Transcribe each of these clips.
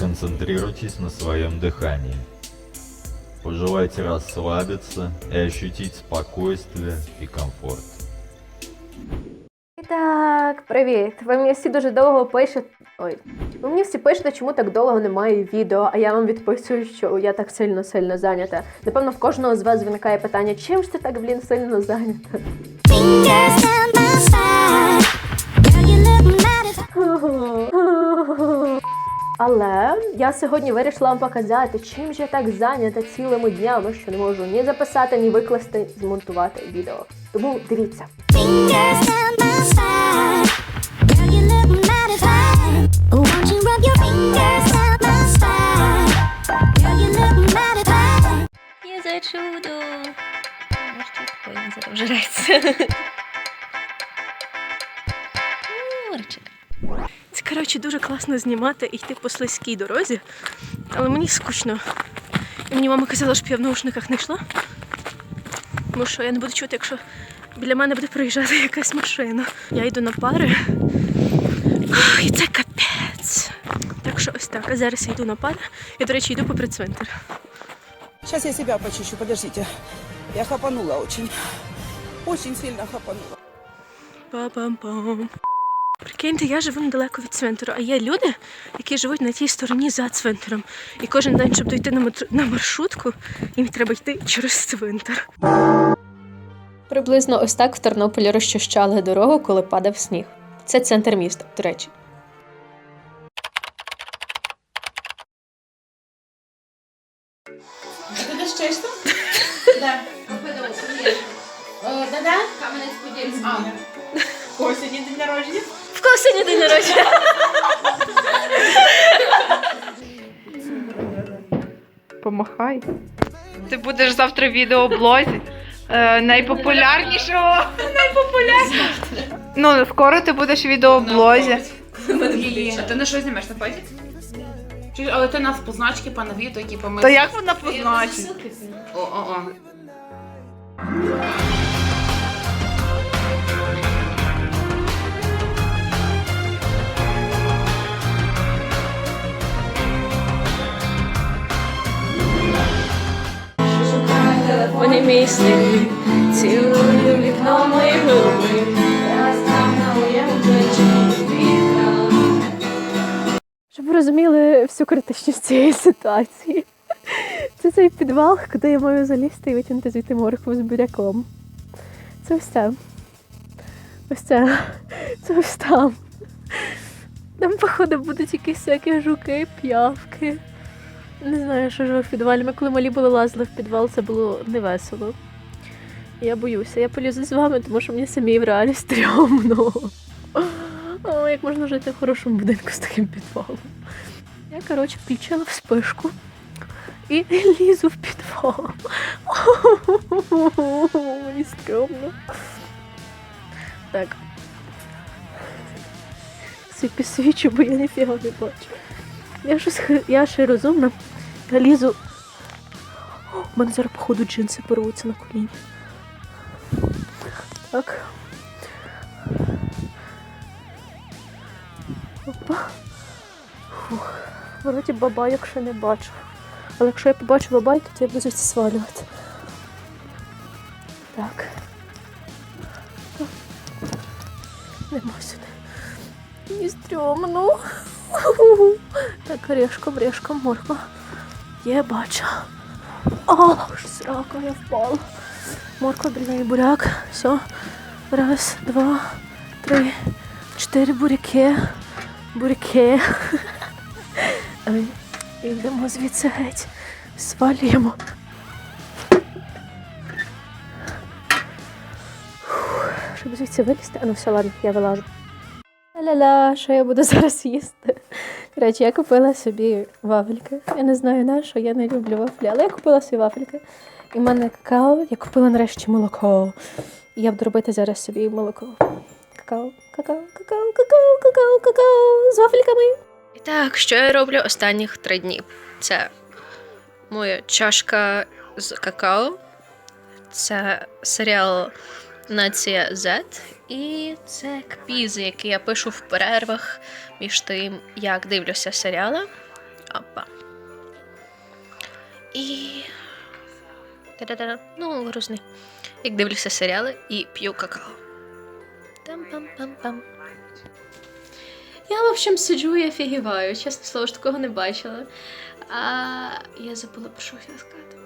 Сконцентрируйтесь на своем дыхании. Пожелайте расслабиться и ощутить спокойствие и комфорт. Так, привіт. Ви мені всі дуже довго пишете. Ой, ви мені всі пишете, чому так довго немає відео, а я вам відписую, що я так сильно сильно зайнята. Напевно, в кожного з вас виникає питання, чим ж ти так, блін, сильно зайнята? Fingers Але я сьогодні вирішила вам показати, чим ж я так зайнята цілими днями, що не можу ні записати, ні викласти, змонтувати відео. Тому дивіться. Down my spine. Girl, you look Це коротше дуже класно знімати і йти по слизькій дорозі, але мені скучно. І мені мама казала, щоб я в наушниках не йшла. Тому що я не буду чути, якщо біля мене буде проїжджати якась машина. Я йду на пари. Ах, І це капець. Так що ось так. А зараз я йду на пари. Я, до речі, йду попри цвинтар. Сейчас я себя почищу, подождите. Я хапанула очень. Очень сильно хапанула. Па-пам-пам. Прикиньте, я живу недалеко від цвинтару, а є люди, які живуть на тій стороні за цвинтаром. І кожен день, щоб дойти на, метро- на маршрутку, їм треба йти через цвинтар. Приблизно ось так в Тернополі розчищали дорогу, коли падав сніг. Це центр міста, до речі. Десь чисто? Де? Де-де? Кам'янець-Подільський. А, сьогодні день народження? В кого сьогодні день народження? Помахай. Ти будеш завтра в відеоблозі. Е, найпопулярнішого. Найпопулярнішого. Ну, скоро ти будеш в відеоблозі. А ти на що знімеш на пазі? Але ти нас позначки, пане відео, які помили. Та як вона позначить? О, о. Вони цілую вікно мої губи. Щоб ви розуміли всю критичність цієї ситуації. Це цей підвал, куди я маю залізти і витягнути звідти моркву з буряком. Це це. Ось це. Це ось там. Там, походу, будуть якісь всякі жуки, п'явки. Не знаю, що живе в підвалі. Ми коли малі були лазили в підвал, це було невесело. Я боюся. Я полізу з вами, тому що мені самі в реалі стрьомно. О, як можна жити в хорошому будинку з таким підвалом? Я, коротше, включила в спишку і лізу в підвал. Мені стрьомно. Так. Це підсвічу, бо я ніфіга не бачу. Я щось я ще розумна. Я лізу. О, У мене зараз, походу, джинси порвуться на коліні. Так. Опа. Фух. Вроді бабайок ще не бачу. Але якщо я побачу бабайки, то я буду свалювати. Так. Нема сюди. Мені стрьомно. Так, решком, решком, морква. Є, бачу. О, срака, я впала. Морква, біля буряк. Все. Раз, два, три, чотири буряки. Буряки. І йдемо звідси геть. Свалюємо. Щоб звідси вилізти. А ну все, ладно, я вилажу. Ля-ля, що я буду зараз їсти? Коротше, я купила собі вафельки. Я не знаю на що, я не люблю вафлі, але я купила собі вафельки. І в мене какао, я купила нарешті молоко. І я буду робити зараз собі молоко. Какао, какао, какао, какао, какао, какао з вафельками. І так, що я роблю останніх три дні? Це моя чашка з какао, це серіал Нація Z, і це квіз, який я пишу в перервах між тим, як дивлюся серіали. Опа. І. Та-да-да. Ну, грузний. Як дивлюся серіали і п'ю какао. Там-пам-пам-пам. Я, в общем, сиджу і офігіваю. Чесно слово ж такого не бачила. А я забула про що хотіла сказати.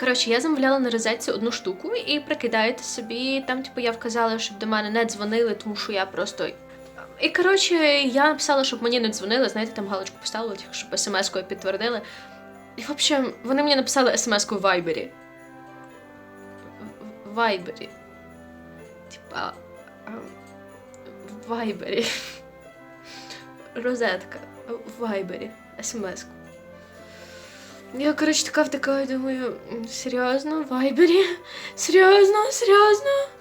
Коротше, я замовляла на розетці одну штуку і прикидаєте собі, там, типу, я вказала, щоб до мене не дзвонили, тому що я просто. І коротше, я написала, щоб мені не дзвонили, знаєте, там галочку поставила, щоб смс-кою підтвердили. І, в общем, вони мені написали смс-ку в Вайбері. Вайбері. Типа. В Вайбері. Розетка. В Вайбері. СМС-ку. Я, коротше, така такая, думаю, серьезно в Вайбері? Серйозно, серйозно?